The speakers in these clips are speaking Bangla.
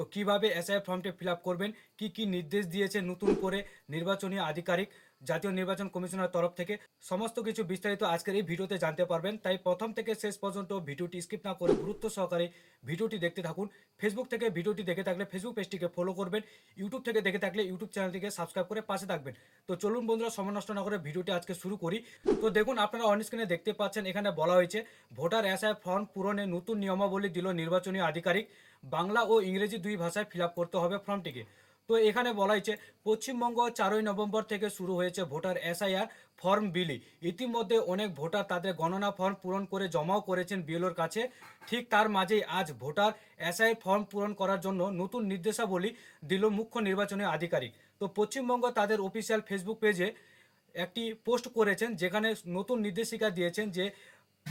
তো কীভাবে এসআই ফর্মটি ফিল করবেন? কি কি নির্দেশ দিয়েছে নতুন করে নির্বাচনী আধিকারিক, জাতীয় নির্বাচন কমিশনের তরফ থেকে? সমস্ত কিছু বিস্তারিত আজকের এই ভিডিওতে জানতে পারবেন। তাই প্রথম থেকে শেষ পর্যন্ত ভিডিওটি স্কিপ না করে গুরুত্ব সহকারে ভিডিওটি দেখতে থাকুন। ফেসবুক থেকে ভিডিওটি দেখে থাকলে ফেসবুক পেজটিকে ফলো করবেন। ইউটিউব থেকে দেখে থাকলে ইউটিউব চ্যানেলটিকে সাবস্ক্রাইব করে পাশে থাকবেন। তো চলুন বন্ধুরা, সময় নষ্ট না করে ভিডিওটি আজকে শুরু করি। তো দেখুন, আপনারা অন স্ক্রিনে দেখতে পাচ্ছেন, এখানে বলা হয়েছে, ভোটার এসআই ফর্ম পূরণে নতুন নিয়মাবলী দিল নির্বাচনী আধিকারিক। বাংলা ও ইংরেজি দুই ভাষায় ফিল করতে হবে ফর্মটিকে। তো এখানে বলা হয়েছে, পশ্চিমবঙ্গ চারই নভেম্বর থেকে শুরু হয়েছে ভোটার এসআইআর ফর্ম বিলি। ইতিমধ্যে অনেক ভোটার তাদের গণনা ফর্ম পূরণ করে জমাও করেছেন বিএলওর কাছে। ঠিক তার মাঝেই আজ ভোটার এসআই ফর্ম পূরণ করার জন্য নতুন নির্দেশাবলী দিল মুখ্য নির্বাচনী আধিকারিক। তো পশ্চিমবঙ্গ তাদের অফিসিয়াল ফেসবুক পেজে একটি পোস্ট করেছেন, যেখানে নতুন নির্দেশিকা দিয়েছেন যে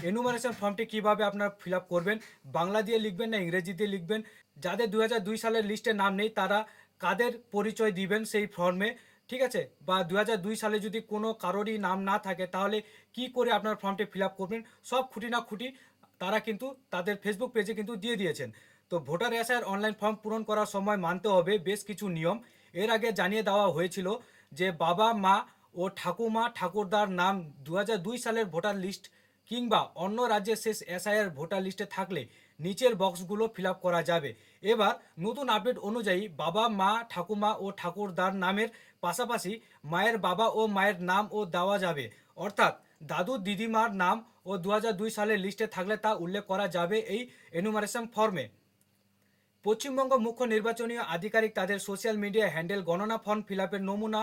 এনুমারেশন ফর্মটি কীভাবে আপনারা ফিল করবেন? বাংলা দিয়ে লিখবেন না, ইংরেজি দিয়ে লিখবেন? যাদের দু হাজার দুই সালের লিস্টে নাম নেই, তারা কাদের পরিচয় দিবেন সেই ফর্মে? ঠিক আছে? বা দু হাজার দুই সালে যদি কোনো কারোরই নাম না থাকে, তাহলে কি করে আপনার ফর্মটি ফিল আপ করবেন? সব খুঁটি না খুঁটি তারা কিন্তু তাদের ফেসবুক পেজে কিন্তু দিয়ে দিয়েছেন। তো ভোটার এসআইয়ের অনলাইন ফর্ম পূরণ করার সময় মানতে হবে, বেশ কিছু নিয়ম। এর আগে জানিয়ে দেওয়া হয়েছিল যে বাবা, মা ও ঠাকুমা, ঠাকুরদার নাম দু হাজার দুই সালের ভোটার লিস্ট কিংবা অন্য রাজ্যের শেষ এসআইআর ভোটার লিস্টে থাকলে নিচের বক্সগুলো ফিল করা যাবে। এবার নতুন আপডেট অনুযায়ী বাবা, মা, ঠাকুমা ও ঠাকুরদার নামের পাশাপাশি মায়ের বাবা ও মায়ের নাম ও দেওয়া যাবে। অর্থাৎ দাদু, দিদিমার নাম ও দু হাজার দুই সালের লিস্টে থাকলে তা উল্লেখ করা যাবে এই এনুমারেশন ফর্মে পশ্চিমবঙ্গ মুখ্য নির্বাচনী আধিকারিক তাদের সোশ্যাল মিডিয়া হ্যান্ডেল গণনা ফর্ম ফিল নমুনা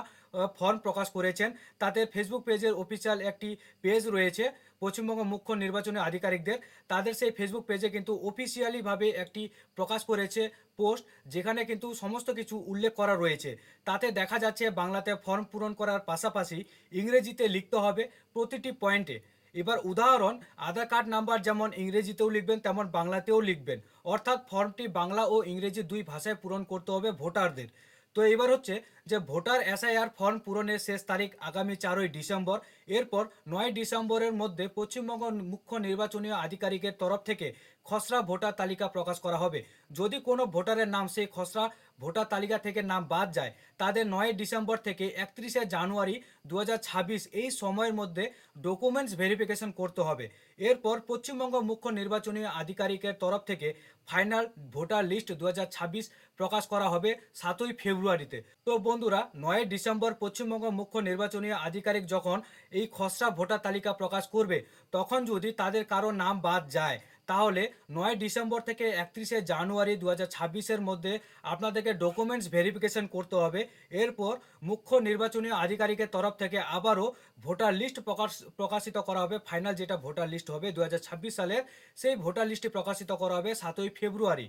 ফর্ম প্রকাশ করেছেন। তাতে ফেসবুক পেজের অফিসিয়াল একটি পেজ রয়েছে পশ্চিমবঙ্গ মুখ্য নির্বাচনী আধিকারিকদের। তাদের সেই ফেসবুক পেজে কিন্তু অফিসিয়ালিভাবে একটি প্রকাশ করেছে পোস্ট, যেখানে কিন্তু সমস্ত কিছু উল্লেখ করা রয়েছে। তাতে দেখা যাচ্ছে বাংলাতে ফর্ম পূরণ করার পাশাপাশি ইংরেজিতে লিখতে হবে প্রতিটি পয়েন্টে। এবার উদাহরণ, আধার কার্ড নাম্বার যেমন ইংরেজিতেও লিখবেন, তেমন বাংলাতেও লিখবেন। অর্থাৎ ফর্মটি বাংলা ও ইংরেজি দুই ভাষায় পূরণ করতে হবে ভোটারদের। তো এবার হচ্ছে যে ভোটার এসআইআর ফর্ম পূরণের শেষ তারিখ আগামী চারই ডিসেম্বর। এরপর নয় ডিসেম্বরের মধ্যে পশ্চিমবঙ্গ মুখ্য নির্বাচনী আধিকারিকের তরফ থেকে খসড়া ভোটার তালিকা প্রকাশ করা হবে। যদি কোনো ভোটারের নাম সেই খসড়া ভোটার তালিকা থেকে নাম বাদ যায়। তাদের নয় ডিসেম্বর থেকে একত্রিশে জানুয়ারি দু হাজার ছাব্বিশ এই সময়ের মধ্যে ডকুমেন্টস ভেরিফিকেশন করতে হবে। এরপর পশ্চিমবঙ্গ মুখ্য নির্বাচনী আধিকারিকের তরফ থেকে ফাইনাল ভোটার লিস্ট দু হাজার ছাব্বিশ প্রকাশ করা হবে সাতই ফেব্রুয়ারিতে। তো বন্ধুরা, নয় ডিসেম্বর পশ্চিমবঙ্গ মুখ্য নির্বাচনী আধিকারিক যখন এই খসড়া ভোটার তালিকা প্রকাশ করবে, তখন যদি তাদের কারও নাম বাদ যায় তাহলে নয় ডিসেম্বর থেকে একত্রিশে জানুয়ারি দু হাজার মধ্যে আপনাদেরকে ডকুমেন্টস ভেরিফিকেশন করতে হবে। এরপর মুখ্য নির্বাচনী আধিকারিকের তরফ থেকে আবারও ভোটার লিস্ট প্রকাশ, প্রকাশিত করা হবে। ফাইনাল যেটা ভোটার লিস্ট হবে দু হাজার ছাব্বিশ সালের, সেই ভোটার লিস্টটি প্রকাশিত করা হবে সাতই ফেব্রুয়ারি।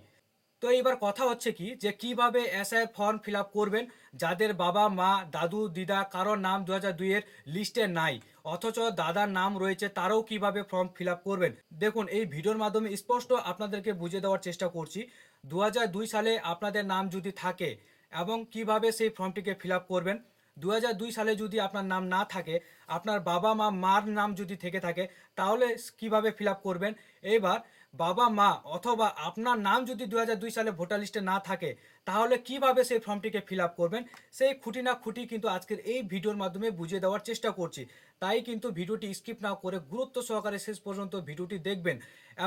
তো এইবার কথা হচ্ছে কি যে কীভাবে এসআই ফর্ম ফিল করবেন যাদের বাবা, মা, দাদু, দিদা কারোর নাম দু হাজার দুইয়ের লিস্টে নাই, অথচ দাদার নাম রয়েছে তারাও কীভাবে ফর্ম ফিল করবেন। দেখুন, এই ভিডিওর মাধ্যমে স্পষ্ট আপনাদেরকে বুঝে দেওয়ার চেষ্টা করছি দু দুই সালে আপনাদের নাম যদি থাকে এবং কীভাবে সেই ফর্মটিকে ফিল করবেন দু দুই সালে যদি আপনার নাম না থাকে, আপনার বাবা, মা, মার নাম যদি থেকে থাকে, তাহলে কীভাবে ফিল করবেন? এবার বাবা, মা অথবা আপনার নাম যদি দু হাজার দুই সালে ভোটার লিস্টে না থাকে, তাহলে কীভাবে সেই ফর্মটিকে ফিল আপ করবেন? সেই খুঁটি না খুঁটি কিন্তু আজকের এই ভিডিওর মাধ্যমে বুঝিয়ে দেওয়ার চেষ্টা করছি। তাই কিন্তু ভিডিওটি স্কিপ না করে গুরুত্ব সহকারে শেষ পর্যন্ত ভিডিওটি দেখবেন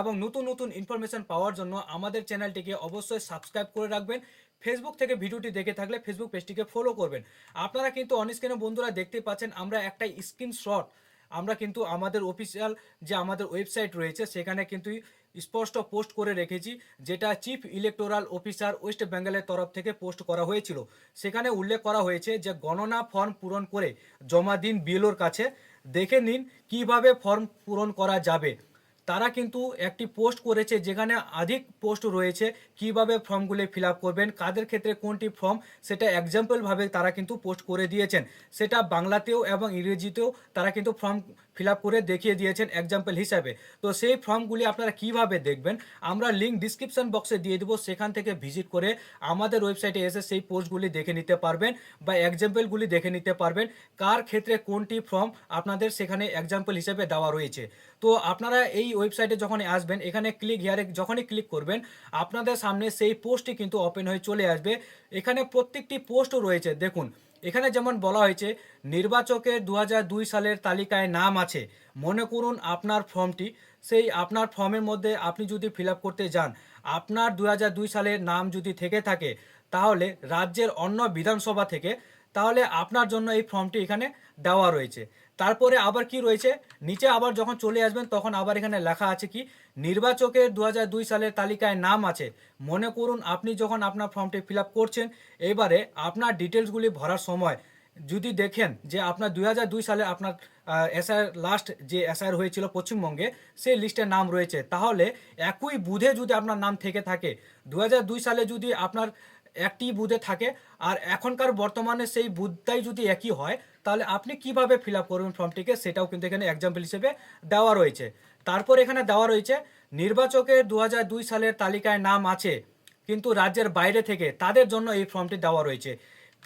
এবং নতুন নতুন ইনফরমেশন পাওয়ার জন্য আমাদের চ্যানেলটিকে অবশ্যই সাবস্ক্রাইব করে রাখবেন। ফেসবুক থেকে ভিডিওটি দেখে থাকলে ফেসবুক পেজটিকে ফলো করবেন। আপনারা কিন্তু অনস্ক্রিনে বন্ধুরা দেখতে পাচ্ছেন, আমরা একটা স্ক্রিনশট আমরা কিন্তু আমাদের অফিসিয়াল যে আমাদের ওয়েবসাইট রয়েছে, সেখানে কিন্তু স্পষ্ট পোস্ট করে রেখেছি, যেটা চিফ ইলেকটোরাল অফিসার ওয়েস্ট বেঙ্গলের তরফ থেকে পোস্ট করা হয়েছিল। সেখানে উল্লেখ করা হয়েছে যে, গণনা ফর্ম পূরণ করে জমা দিন বিএলওর কাছে। দেখে নিন কীভাবে ফর্ম পূরণ করা যাবে। তারা কিন্তু একটি পোস্ট করেছে যেখানে অধিক পোস্ট রয়েছে, কীভাবে ফর্মগুলি ফিল করবেন, কাদের ক্ষেত্রে কোনটি ফর্ম, সেটা এক্সাম্পলভাবে তারা কিন্তু পোস্ট করে দিয়েছেন। সেটা বাংলাতেও এবং ইংরেজিতেও তারা কিন্তু ফর্ম ফিল করে দেখিয়ে দিয়েছেন এক্সাম্পল হিসাবে। তো সেই ফর্মগুলি আপনারা কীভাবে দেখবেন, আমরা লিঙ্ক ডিসক্রিপশন বক্সে দিয়ে দেবো, সেখান থেকে ভিজিট করে আমাদের ওয়েবসাইটে এসে সেই পোস্টগুলি দেখে নিতে পারবেন বা এক্সাম্পলগুলি দেখে নিতে পারবেন, কার ক্ষেত্রে কোনটি ফর্ম আপনাদের সেখানে এক্সাম্পল হিসেবে দেওয়া রয়েছে। তো আপনারা এই ওয়েবসাইটে যখন আসবেন, এখানে ক্লিক হিয়ারে যখনই ক্লিক করবেন, আপনাদের সামনে সেই পোস্টটি কিন্তু ওপেন হয়ে চলে আসবে। এখানে প্রত্যেকটি পোস্টও রয়েছে, দেখুন। এখানে যেমন বলা হয়েছে, নির্বাচকের দু দুই সালের তালিকায় নাম আছে। মনে করুন আপনার ফর্মটি। সেই আপনার ফর্মের মধ্যে আপনি যদি ফিল করতে যান, আপনার দু দুই সালের নাম যদি থেকে থাকে, তাহলে রাজ্যের অন্য বিধানসভা থেকে, তাহলে আপনার জন্য এই ফর্মটি এখানে দেওয়া রয়েছে। তারপরে আবার কি রয়েছে? নিচে আবার যখন চলে আসবেন, তখন আবার এখানে লেখা আছে কি? নির্বাচকের দু দুই সালের তালিকায় নাম আছে। মনে করুন আপনি যখন আপনার ফর্মটি ফিল করছেন, এবারে আপনার ডিটেলসগুলি ভরার সময়। যদি দেখেন যে আপনার দুই হাজার দুই সালে আপনার এসআর লাস্ট যে এসআর হয়েছিল পশ্চিমবঙ্গে, সেই লিস্টে নাম রয়েছে। তাহলে একই বুধে যদি আপনার নাম থেকে থাকে দু দুই সালে যদি আপনার একটি বুধে থাকে আর এখনকার বর্তমানে সেই বুধটাই যদি একই হয়, তাহলে আপনি কীভাবে ফিল আপ করবেন ফর্মটিকে, সেটাও কিন্তু এখানে এক্সাম্পল হিসেবে দেওয়া রয়েছে। তারপর এখানে দেওয়া রয়েছে, নির্বাচকের দু দুই সালের তালিকায় নাম আছে, কিন্তু রাজ্যের বাইরে থেকে তাদের জন্য এই ফর্মটি দেওয়া রয়েছে।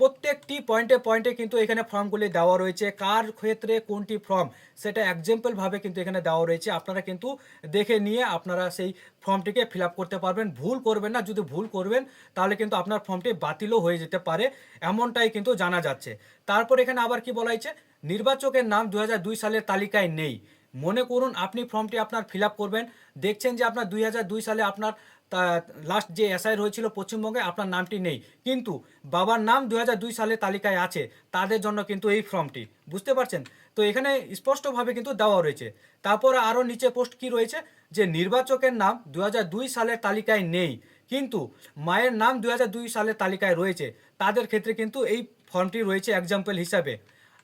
প্রত্যেকটি পয়েন্টে পয়েন্টে কিন্তু এখানে ফর্মগুলি দেওয়া রয়েছে, কার ক্ষেত্রে কোনটি ফর্ম, সেটা এক্সাম্পলভাবে কিন্তু এখানে দেওয়া রয়েছে। আপনারা কিন্তু দেখে নিয়ে আপনারা সেই ফর্মটিকে ফিল করতে পারবেন। ভুল করবেন না, যদি ভুল করবেন, তাহলে কিন্তু আপনার ফর্মটি বাতিলও হয়ে যেতে পারে, এমনটাই কিন্তু জানা যাচ্ছে। তারপর এখানে আবার কি বলা হয়েছে? নির্বাচকের নাম দু হাজার দুই সালের তালিকায় নেই। মনে করুন আপনি ফর্মটি আপনার ফিল করবেন। দেখছেন যে আপনার দুই হাজার দুই সালে আপনার লাস্ট যে এসআই হয়েছিল পশ্চিমবঙ্গে, আপনার নামটি নেই। কিন্তু বাবার নাম দু সালে তালিকায় আছে, তাদের জন্য কিন্তু এই ফর্মটি। বুঝতে পারছেন? তো এখানে স্পষ্টভাবে কিন্তু দেওয়া রয়েছে। তারপর আরও নিচে পোস্ট কি রয়েছে? যে নির্বাচকের নাম দু হাজার দুই সালের তালিকায় নেই। কিন্তু মায়ের নাম দু হাজার দুই সালের তালিকায় রয়েছে। তাদের ক্ষেত্রে কিন্তু এই ফর্মটি রয়েছে এক্সাম্পল হিসাবে।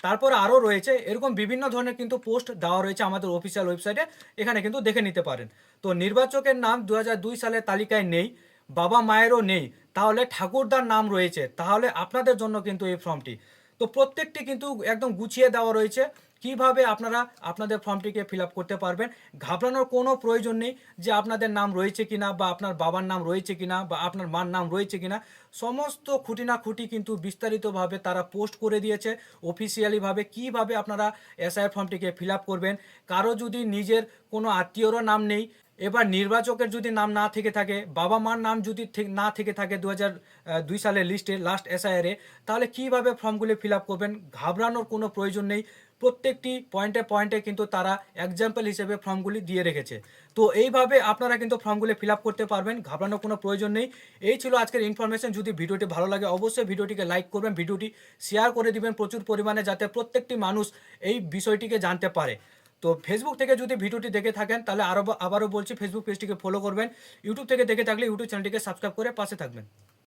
তারপর আরও রয়েছে, এরকম বিভিন্ন ধরনের কিন্তু পোস্ট দেওয়া রয়েছে আমাদের অফিসিয়াল ওয়েবসাইটে এখানে কিন্তু দেখে নিতে পারেন। তো নির্বাচকের নাম দু হাজার দুই সালের তালিকায় নেই, বাবা মায়েরও নেই, তাহলে ঠাকুরদার নাম রয়েছে, তাহলে আপনাদের জন্য কিন্তু এই ফর্মটি। তো প্রত্যেকটি কিন্তু একদম গুছিয়ে দেওয়া রয়েছে কীভাবে আপনারা আপনাদের ফর্মটিকে ফিল করতে পারবেন? ঘাবড়ানোর কোনো প্রয়োজন নেই যে আপনাদের নাম রয়েছে কিনা বা আপনার বাবার নাম রয়েছে কিনা বা আপনার মার নাম রয়েছে কিনা। সমস্ত খুঁটি না খুঁটি কিন্তু বিস্তারিতভাবে তারা পোস্ট করে দিয়েছে, অফিসিয়ালিভাবে কীভাবে আপনারা এসআই ফর্মটিকে ফিল করবেন। কারও যদি নিজের কোনো আত্মীয়রও নাম নেই, এবার নির্বাচকের যদি নাম না থেকে থাকে, বাবা মার নাম যদি না থেকে থাকে দু দুই সালের লিস্টে লাস্ট এসআইআরে তাহলে কীভাবে ফর্মগুলি ফিল করবেন? ঘাবড়ানোর কোনো প্রয়োজন নেই। প্রত্যেকটি পয়েন্টে পয়েন্টে কিন্তু তারা এক্সাম্পল হিসেবে ফর্মগুলি দিয়ে রেখেছে। তো এইভাবে আপনারা কিন্তু ফর্মগুলি ফিল করতে পারবেন, ঘাবড়ানোর কোনো প্রয়োজন নেই। এই ছিল আজকের ইনফরমেশন যদি ভিডিওটি ভালো লাগে, অবশ্যই ভিডিওটিকে লাইক করবেন, ভিডিওটি শেয়ার করে দিবেন প্রচুর পরিমাণে যাতে প্রত্যেকটি মানুষ এই বিষয়টিকে জানতে পারে। তো ফেসবুক থেকে যদি ভিডিওটি দেখে থাকেন, তাহলে আরও আবারও বলছি ফেসবুক পেজটিকে ফলো করবেন। ইউটিউব থেকে দেখে থাকলে ইউটিউব চ্যানেলটিকে সাবস্ক্রাইব করে পাশে থাকবেন।